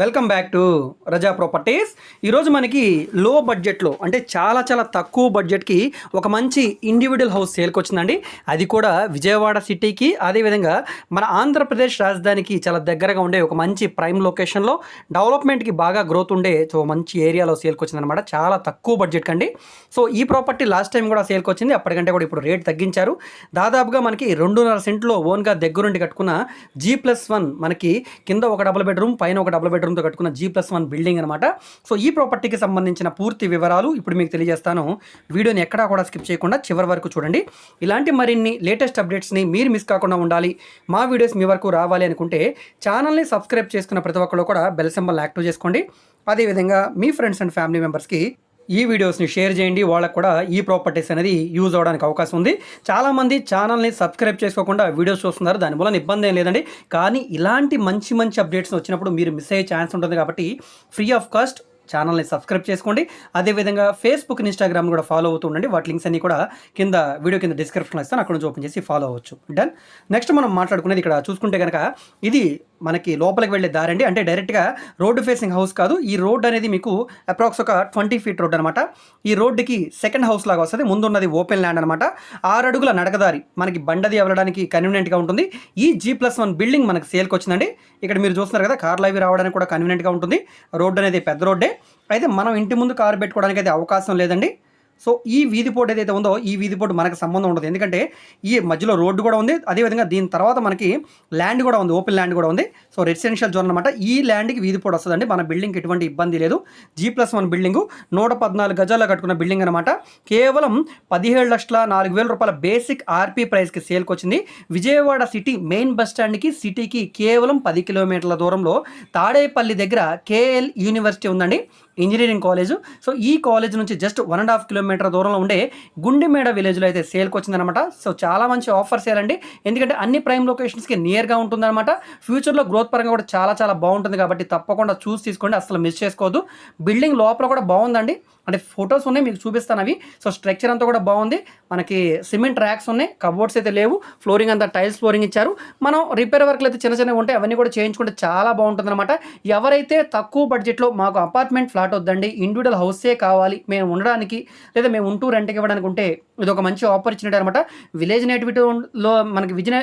Welcome back to Raza properties. ఈరోజు మనకి లో బడ్జెట్లో అంటే చాలా చాలా తక్కువ బడ్జెట్కి ఒక మంచి ఇండివిజువల్ హౌస్ సేల్కి వచ్చిందండి. అది కూడా విజయవాడ సిటీకి అదేవిధంగా మన ఆంధ్రప్రదేశ్ రాజధానికి చాలా దగ్గరగా ఉండే ఒక మంచి ప్రైమ్ లొకేషన్లో డెవలప్మెంట్కి బాగా గ్రోత్ ఉండే సో మంచి ఏరియాలో సేల్కి వచ్చిందనమాట చాలా తక్కువ బడ్జెట్ కండి. సో ఈ ప్రాపర్టీ లాస్ట్ టైం కూడా సేల్కి వచ్చింది. అప్పటికంటే కూడా ఇప్పుడు రేట్ తగ్గించారు. దాదాపుగా మనకి రెండున్నర సెంట్లో ఓన్గా దగ్గరుండి కట్టుకున్న జీ ప్లస్ వన్ మనకి కింద ఒక డబుల్ బెడ్రూమ్ పైన ఒక డబుల్ బెడ్రూమ్తో కట్టుకున్న జీ ప్లస్ వన్ బిల్డింగ్ అనమాట సో ఈ ప్రాపర్టీకి సంబంధించిన పూర్తి వివరాలు ఇప్పుడు మీకు తెలియజేస్తాను. వీడియోని ఎక్కడా కూడా స్కిప్ చేయకుండా చివరి వరకు చూడండి. ఇలాంటి మరిన్ని లేటెస్ట్ అప్డేట్స్ని మీరు మిస్ కాకుండా ఉండాలి. మా వీడియోస్ మీ వరకు రావాలి అనుకుంటే ఛానల్ని సబ్స్క్రైబ్ చేసుకున్న ప్రతి ఒక్కరు కూడా బెల్ సింబల్ యాక్టివ్ చేసుకోండి. అదేవిధంగా మీ ఫ్రెండ్స్ అండ్ ఫ్యామిలీ మెంబర్స్కి ఈ వీడియోస్ని షేర్ చేయండి. వాళ్ళకు కూడా ఈ ప్రాపర్టీస్ అనేది యూజ్ అవడానికి అవకాశం ఉంది. చాలామంది ఛానల్ని సబ్స్క్రైబ్ చేసుకోకుండా వీడియోస్ చూస్తున్నారు. దాని వలన ఇబ్బంది ఏం లేదండి. కానీ ఇలాంటి మంచి మంచి అప్డేట్స్ వచ్చినప్పుడు మీరు మిస్ అయ్యే ఛాన్స్ ఉంటుంది కాబట్టి ఫ్రీ ఆఫ్ కాస్ట్ ఛానల్ని సబ్స్క్రైబ్ చేసుకోండి. అదేవిధంగా ఫేస్బుక్ ఇన్స్టాగ్రామ్ కూడా ఫాలో అవుతూ ఉండండి. వాటి లింక్స్ అన్ని కూడా కింద వీడియో కింద డిస్క్రిప్షన్లో ఇస్తాను. అక్కడ నుంచి ఓపెన్ చేసి ఫాలో అవ్వచ్చు. డన్ నెక్స్ట్ మనం మాట్లాడుకునేది ఇక్కడ చూసుకుంటే కనుక ఇది మనకి లోపలికి వెళ్ళే దారి అండి అంటే డైరెక్ట్గా రోడ్డు ఫేసింగ్ హౌస్ కాదు. ఈ రోడ్ అనేది మీకు అప్రాక్స్ ఒక ట్వంటీ ఫీట్ రోడ్ అనమాట ఈ రోడ్డుకి సెకండ్ హౌస్ లాగా వస్తుంది. ముందున్నది ఓపెన్ ల్యాండ్ అనమాట ఆరు అడుగుల నడకదారి మనకి బండది వెళ్ళడానికి కన్వీనియంట్గా ఉంటుంది. ఈ జీ ప్లస్ వన్ బిల్డింగ్ మనకి సేల్కి వచ్చిందండి. ఇక్కడ మీరు చూస్తున్నారు కదా కార్లు అవి రావడానికి కూడా కన్వీనియంట్గా ఉంటుంది. రోడ్డు అనేది పెద్ద రోడ్డే. అయితే మనం ఇంటి ముందు కారు పెట్టుకోవడానికి అయితే అవకాశం లేదండి. సో ఈ వీధి పోటు ఏదైతే ఉందో ఈ వీధి పోటు మనకు సంబంధం ఉండదు. ఎందుకంటే ఈ మధ్యలో రోడ్డు కూడా ఉంది. అదేవిధంగా దీని తర్వాత మనకి ల్యాండ్ కూడా ఉంది. ఓపెన్ ల్యాండ్ కూడా ఉంది. సో రెసిడెన్షియల్ జోన్ అనమాట ఈ ల్యాండ్కి వీధి పోటు వస్తుందండి. మన బిల్డింగ్కి ఎటువంటి ఇబ్బంది లేదు. జీ ప్లస్ వన్ బిల్డింగ్ నూట పద్నాలుగు గజాల్లో కట్టుకున్న బిల్డింగ్ అనమాట కేవలం పదిహేడు లక్షల నాలుగు వేల రూపాయల బేసిక్ ఆర్పీ ప్రైస్కి సేల్కి వచ్చింది విజయవాడ సిటీ మెయిన్ బస్ స్టాండ్కి సిటీకి కేవలం పది కిలోమీటర్ల దూరంలో తాడేపల్లి దగ్గర కేఎల్ యూనివర్సిటీ ఉందండి. Engineering college. సో ఈ కాలేజ్ నుంచి just one and half kilometer దూరంలో ఉండే గుండెమేడ విలేజ్లో అయితే సేల్కి వచ్చిందనమాట సో చాలా మంచి ఆఫర్ సేల్ అండి ఎందుకంటే అన్ని ప్రైమ్ లొకేషన్స్కి నియర్గా ఉంటుందన్నమాట. ఫ్యూచర్లో గ్రోత్ పరంగా కూడా చాలా చాలా బాగుంటుంది కాబట్టి తప్పకుండా చూసి తీసుకోండి. అసలు మిస్ చేసుకోవద్దు. బిల్డింగ్ లోపల కూడా బాగుందండి. అంటే ఫొటోస్ ఉన్నాయి మీకు చూపిస్తాను అవి. సో స్ట్రక్చర్ అంతా కూడా బాగుంది. మనకి సిమెంట్ ర్యాక్స్ ఉన్నాయి కబోర్డ్స్ అయితే లేవు. ఫ్లోరింగ్ అంతా టైల్స్ ఫ్లోరింగ్ ఇచ్చారు. మనం రిపేర్ వర్క్లు అయితే చిన్న చిన్నవి ఉంటాయి అవన్నీ కూడా చేయించుకుంటే చాలా బాగుంటుంది అనమాట ఎవరైతే తక్కువ బడ్జెట్లో మాకు అపార్ట్మెంట్ ఫ్లాట్ వద్దండి ఇండివిజువల్ హౌసే కావాలి. మేము ఉండడానికి లేదా మేము ఉంటూ రెంట్కి ఇవ్వడానికి ఉంటే ఇది ఒక మంచి ఆపర్చునిటీ అనమాట. విలేజ్ నేటివిటీలో మనకి విజయ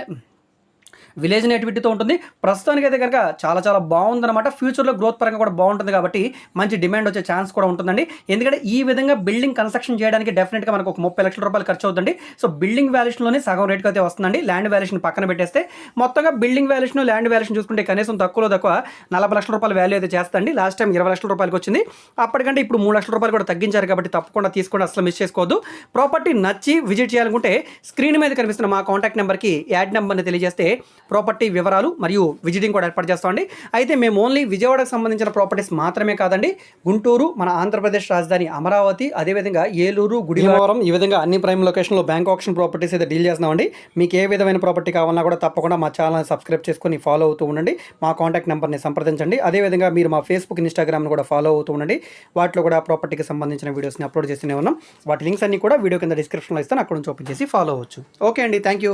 విలేజ్ నేటివిటీతో ఉంటుంది. ప్రస్తుతానికి అయితే కనుక చాలా చాలా బాగుందన్నమాట. ఫ్యూచర్లో గ్రోత్ పరంగా కూడా బాగుంటుంది కాబట్టి మంచి డిమాండ్ వచ్చే ఛాన్స్ కూడా ఉంటుందండి. ఎందుకంటే ఈ విధంగా బిల్డింగ్ కన్స్ట్రక్షన్ చేయడానికి డెఫినెట్గా మనకు ఒక ముప్పై లక్షల రూపాయలు ఖర్చు అవుతుంది సో బిల్డింగ్ వాల్యూషన్లోనే సగం రేట్కి అయితే వస్తుందండి. ల్యాండ్ వాల్యూషన్ పక్కన పెట్టేస్తే మొత్తంగా బిల్డింగ్ వాల్యూషన్ ల్యాండ్ వాల్యూషన్ చూసుకుంటే కనీసం తక్కువలో తక్కువ నలభై లక్షల రూపాయల వాల్యూ అయితే చేస్తండి లాస్ట్ టైం ఇరవై లక్షల రూపాయలకి వచ్చింది. అప్పటికంటే ఇప్పుడు మూడు లక్షల రూపాయలు కూడా తగ్గించారు కాబట్టి తప్పకుండా తీసుకుని అసలు మిస్ చేసుకోవద్దు. ప్రాపర్టీ నచ్చి విజిట్ చేయాలనుకుంటే స్క్రీన్ మీద కనిపిస్తున్న మా కాంటాక్ట్ నెంబర్కి యాడ్ నెంబర్ని తెలియజేస్తే ప్రాపర్టీ వివరాలు మరియు విజిటింగ్ కూడా ఏర్పాటు చేస్తామండి అయితే మేము ఓన్లీ విజయవాడకు సంబంధించిన ప్రాపర్టీస్ మాత్రమే కాదండి గుంటూరు మన ఆంధ్రప్రదేశ్ రాజధాని అమరావతి అదేవిధంగా ఏలూరు గుడివారం ఈ విధంగా అన్ని ప్రైమ్ లొకేషన్లో బ్యాంక్ ఆప్షన్ ప్రాపర్టీస్ అయితే డీల్ చేస్తున్నామండి. మీకు ఏ విధమైన ప్రాపర్టీ కావాలన్నా కూడా తప్పకుండా మా ఛానల్ సబ్స్క్రైబ్ చేసుకొని ఫాలో అవుతూ ఉండండి. మా కాంటాక్ట్ నెంబర్ని సంప్రదించండి. అదేవిధంగా మీరు మా ఫేస్బుక్ ఇన్స్టాగ్రామ్ను కూడా ఫాలో అవుతూ ఉండండి. వాటిలో కూడా ప్రాపర్టీకి సంబంధించిన వీడియోస్ని అప్లోడ్ చేస్తూనే ఉన్నాం. వాటి లింక్స్ అన్ని కూడా వీడియో కింద డిస్క్రిప్షన్లో ఇస్తాను. అక్కడ నుంచి ఓపెన్ చేసి ఫాలో అవ్వచ్చు. ఓకే అండి. Thank you